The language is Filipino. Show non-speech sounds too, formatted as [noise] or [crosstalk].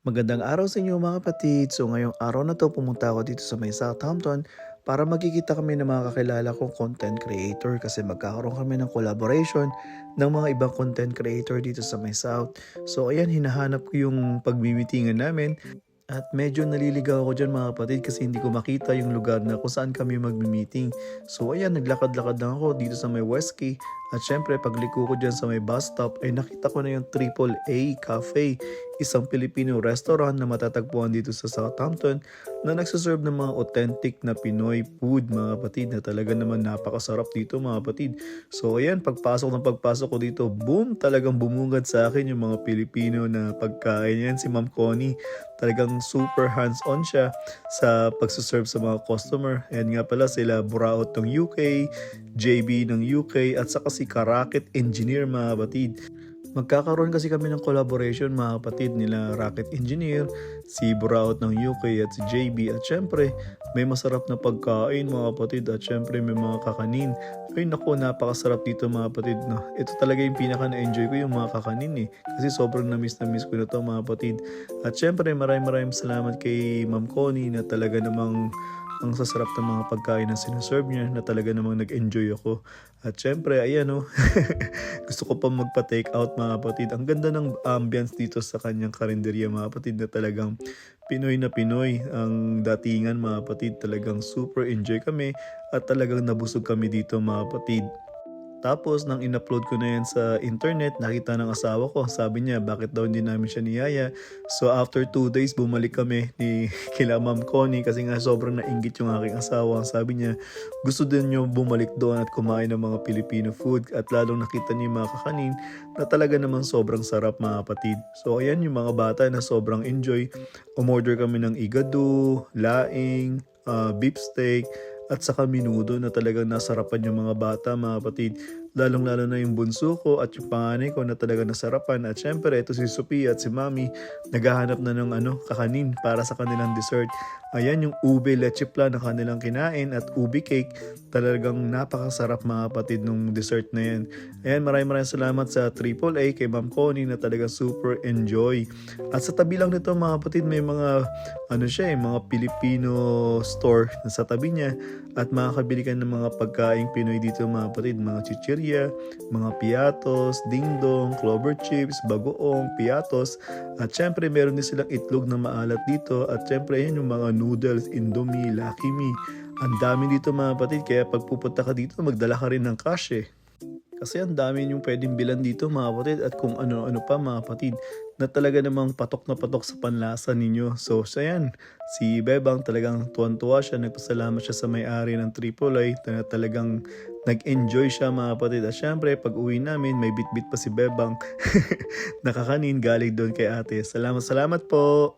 Magandang araw sa inyo mga kapatid. So ngayong araw na to pumunta ako dito sa may Southampton para magkikita kami ng mga kakilala kong content creator kasi magkakaroon kami ng collaboration ng mga ibang content creator dito sa may South. So ayan, hinahanap ko yung pagbibitingan namin at medyo naliligaw ako dyan mga kapatid kasi hindi ko makita yung lugar na kung saan kami magmi-meeting. So ayan, naglakad-lakad lang ako dito sa may Westkey. At syempre, pagliko ko dyan sa may bus stop, ay nakita ko na yung Triple A Cafe, isang Filipino restaurant na matatagpuan dito sa Southampton na nagsaserve ng mga authentic na Pinoy food mga kapatid na talaga naman napakasarap dito mga kapatid. So ayan, pagpasok ng pagpasok ko dito, boom, talagang bumungad sa akin yung mga Pilipino na pagkain. Yan si Ma'am Connie, talagang super hands-on siya sa pagsaserve sa mga customer. And nga pala sila Buraot ng UK, JB ng UK, at saka si Karakit Engineer mga kapatid. Magkakaroon kasi kami ng collaboration mga kapatid nila Rocket Engineer, si Buraot ng UK at si JB at syempre may masarap na pagkain mga kapatid at syempre may mga kakanin. Ay nako napakasarap dito mga kapatid. No? Ito talaga yung pinaka na-enjoy ko yung mga kakanin eh. Kasi sobrang na-miss na miss ko na to mga kapatid. At syempre maraming maraming salamat kay Ma'am Connie na talaga namang ang sasarap ng mga pagkain na sinaserve niya na talaga namang nag-enjoy ako. At syempre, ayan o, [laughs] gusto ko pa magpa-take out mga kapatid. Ang ganda ng ambience dito sa kanyang karinderya mga kapatid na talagang Pinoy na Pinoy ang datingan mga kapatid. Talagang super enjoy kami at talagang nabusog kami dito mga kapatid. Tapos, nang in-upload ko na yan sa internet, nakita ng asawa ko. Sabi niya, bakit daw hindi namin siya niyaya. So, after two days, bumalik kami ni [laughs] kila Ma'am Connie kasi nga sobrang nainggit yung aking asawa. Sabi niya, gusto din niyo bumalik doon at kumain ng mga Filipino food at lalong nakita niyo yung mga kakanin na talaga namang sobrang sarap mga kapatid. So, ayan yung mga bata na sobrang enjoy. Umorder kami ng igado, laing, uh, beef steak, at saka minudo na talagang nasarapan yung mga bata, mga kapatid. Lalong-lalo na yung bunso ko at yung panganay ko na talaga nasarapan. At syempre, ito si Sophia at si Mami, naghahanap na ng ano, kakanin para sa kanilang dessert. Ayan yung ube leche plan na kanilang kinain at ube cake. Talagang napakasarap mga kapatid nung dessert na yan. Ayan, maraming maraming salamat sa AAA kay Ma'am Connie na talagang super enjoy. At sa tabi lang nito mga kapatid, may mga ano siya eh, mga Filipino store na sa tabi niya at makakabili ka ng mga pagkaing Pinoy dito mga kapatid, mga chichirya, mga piatos, dingdong, clover chips, bagoong, piatos, at syempre meron din silang itlog na maalat dito at syempre yan yung mga noodles, indomie, me. Ang dami dito mga kapatid, kaya pag pupunta ka dito, magdala ka rin ng cash eh. Kasi ang dami yung pwedeng bilan dito mga kapatid at kung ano-ano pa mga kapatid na talaga namang patok na patok sa panlasa ninyo. So, so yan, si Bebang talagang tuwan-tuwa siya, nagpasalamat siya sa may-ari ng AAA na talagang nag-enjoy siya mga kapatid. At syempre, pag uwi namin, may bit-bit pa si Bebang [laughs] nakakanin galing doon kay ate. Salamat, salamat po!